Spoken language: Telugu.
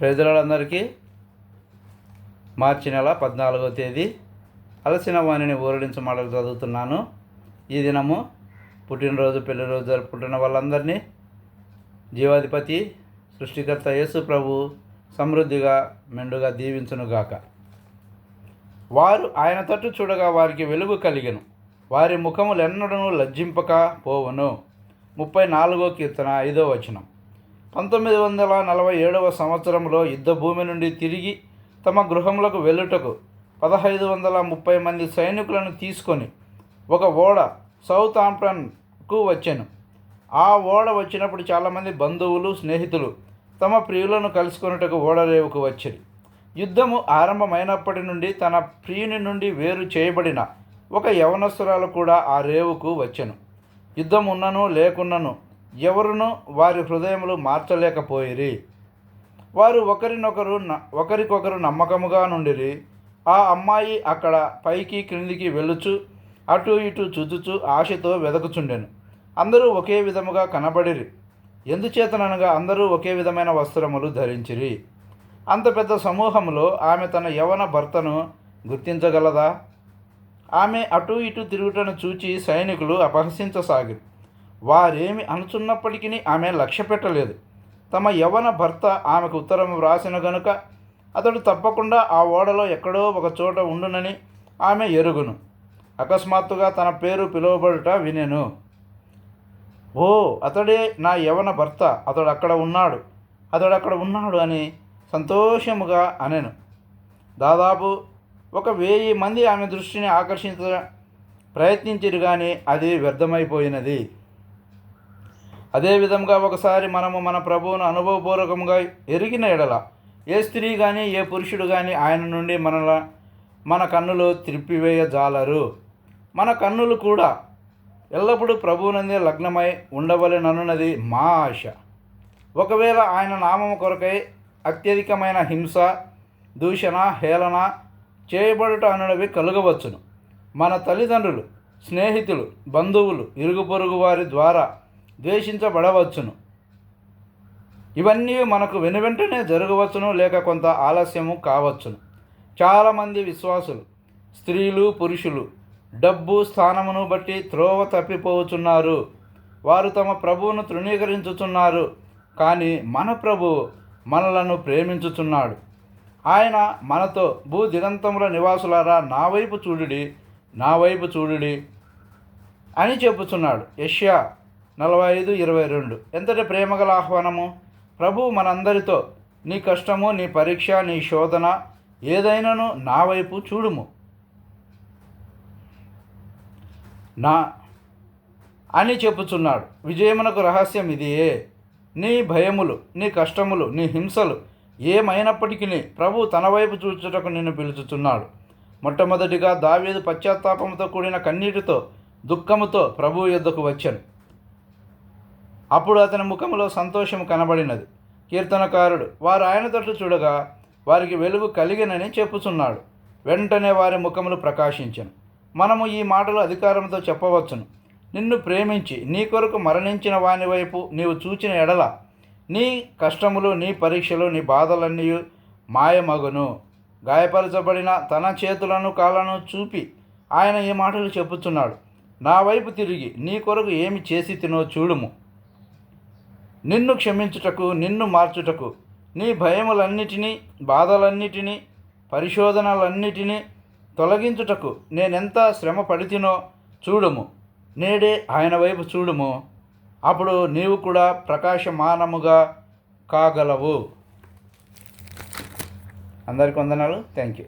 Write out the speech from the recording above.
ప్రజలందరికీ మార్చి నెల పద్నాలుగో తేదీ అలసిన వాణిని ఊరడించమాటలు చదువుతున్నాను. ఈ దినము పుట్టినరోజు పెళ్ళిరోజు జరుపుకుంటున్న వాళ్ళందరినీ జీవాధిపతి సృష్టికర్త యేసు ప్రభు సమృద్ధిగా మెండుగా దీవించునుగాక. వారు ఆయన తట్టు చూడగా వారికి వెలుగు కలిగను. వారి ముఖములెన్నడూ లజ్జింపక పోవును. ముప్పై నాలుగో కీర్తన ఐదో వచనం. పంతొమ్మిది వందల నలభై ఏడవ సంవత్సరంలో యుద్ధ భూమి నుండి తిరిగి తమ గృహములకు వెళ్ళుటకు పదహైదు వందల ముప్పై మంది సైనికులను తీసుకొని ఒక ఓడ సౌత్ ఆంప్టన్కు వచ్చాను. ఆ ఓడ వచ్చినప్పుడు చాలామంది బంధువులు స్నేహితులు తమ ప్రియులను కలుసుకొనుటకు ఓడరేవుకు వచ్చిరి. యుద్ధము ఆరంభమైనప్పటి నుండి తన ప్రియుని నుండి వేరు చేయబడిన ఒక యవనస్తురాలు కూడా ఆ రేవుకు వచ్చెను. యుద్ధం ఉన్నను లేకున్నను ఎవరునూ వారి హృదయములు మార్చలేకపోయిరి. వారు ఒకరినొకరు న- ఒకరికొకరు నమ్మకముగా నుండిరి. ఆ అమ్మాయి అక్కడ పైకి క్రిందికి వెళ్ళుచు అటు ఇటు చూచుచు ఆశతో వెదకుచుండెను. అందరూ ఒకే విధముగా కనబడిరి. ఎందుచేతననగా అందరూ ఒకే విధమైన వస్త్రములు ధరించిరి. అంత పెద్ద సమూహంలో ఆమె తన యవన భర్తను గుర్తించగలదా? ఆమె అటు ఇటు తిరుగుటను చూచి సైనికులు అపహసించసాగిరు. వారేమి అనుచున్నప్పటికీ ఆమె లక్ష్య పెట్టలేదు. తమ యవన భర్త ఆమెకు ఉత్తరం వ్రాసిన గనుక అతడు తప్పకుండా ఆ ఓడలో ఎక్కడో ఒక చోట ఉండునని ఆమె ఎరుగును. అకస్మాత్తుగా తన పేరు పిలువబడుట వినెను. ఓ అతడే నా యవన భర్త అతడు అక్కడ ఉన్నాడు అతడు అక్కడ ఉన్నాడు అని సంతోషముగా అనెను. దాదాపు ఒక వెయ్యి మంది ఆమె దృష్టిని ఆకర్షించ ప్రయత్నించిరు కానీ అది వ్యర్థమైపోయినది. అదేవిధంగా ఒకసారి మనము మన ప్రభువును అనుభవపూర్వకంగా ఎరిగిన ఎడల ఏ స్త్రీ కానీ ఏ పురుషుడు కానీ ఆయన నుండి మనల మన కన్నులు త్రిప్పివేయజాలరు. మన కన్నులు కూడా ఎల్లప్పుడూ ప్రభువునందే లగ్నమై ఉండవలెననున్నది మా ఆశ. ఒకవేళ ఆయన నామము కొరకై అత్యధికమైన హింస దూషణ హేళన చేయబడుట అనునవి కలుగవచ్చును. మన తల్లిదండ్రులు స్నేహితులు బంధువులు ఇరుగు పొరుగు వారి ద్వారా ద్వేషించబడవచ్చును. ఇవన్నీ మనకు వెనువెంటనే జరగవచ్చును లేక కొంత ఆలస్యము కావచ్చును. చాలామంది విశ్వాసులు స్త్రీలు పురుషులు డబ్బు స్థానమును బట్టి త్రోవ తప్పిపోవచున్నారు వారు తమ ప్రభువును తృణీకరించుచున్నారు కానీ మన ప్రభువు మనలను ప్రేమించుచున్నాడు. ఆయన మనతో భూ దిగంతముల నివాసులారా నా వైపు చూడుడి నా వైపు చూడుడి అని చెప్పుచున్నాడు. యష్యా నలభై ఐదు ఇరవై రెండు. ఎంతటి ప్రేమగల ఆహ్వానము? ప్రభు మనందరితో నీ కష్టము నీ పరీక్ష నీ శోధన ఏదైనాను నా వైపు చూడుము. నా అని చెప్పుచున్నాడు. విజయమునకు రహస్యం ఇదియే. నీ భయములు నీ కష్టములు నీ హింసలు ఏమైనప్పటికీ ప్రభు తన వైపు చూచుటకు నిన్ను పిలుచుచున్నాడు. మొట్టమొదటిగా దావీదు పశ్చాత్తాపంతో కూడిన కన్నీటితో దుఃఖముతో ప్రభు యొద్దకు వచ్చాను. అప్పుడు అతని ముఖంలో సంతోషం కనబడినది. కీర్తనకారుడు వారు ఆయన తట్టు చూడగా వారికి వెలుగు కలిగినని చెప్పుచున్నాడు. వెంటనే వారి ముఖములు ప్రకాశించను. మనము ఈ మాటలు అధికారంతో చెప్పవచ్చును. నిన్ను ప్రేమించి నీ కొరకు మరణించిన వాని వైపు నీవు చూచిన ఎడల నీ కష్టములు నీ పరీక్షలు నీ బాధలన్నీ మాయమగును. గాయపరచబడిన తన చేతులను కాళ్ళను చూపి ఆయన ఈ మాటలు చెప్పుచున్నాడు. నా వైపు తిరిగి నీ కొరకు ఏమి చేసి తినో చూడుము. నిన్ను క్షమించుటకు నిన్ను మార్చుటకు నీ భయములన్నిటినీ బాధలన్నిటినీ పరిశోధనలన్నిటినీ తొలగించుటకు నేనెంత శ్రమ పడితినో చూడుము. నేడే ఆయన వైపు చూడుము. అప్పుడు నీవు కూడా ప్రకాశమానముగా కాగలవు. అందరికి వందనాలు. Thank you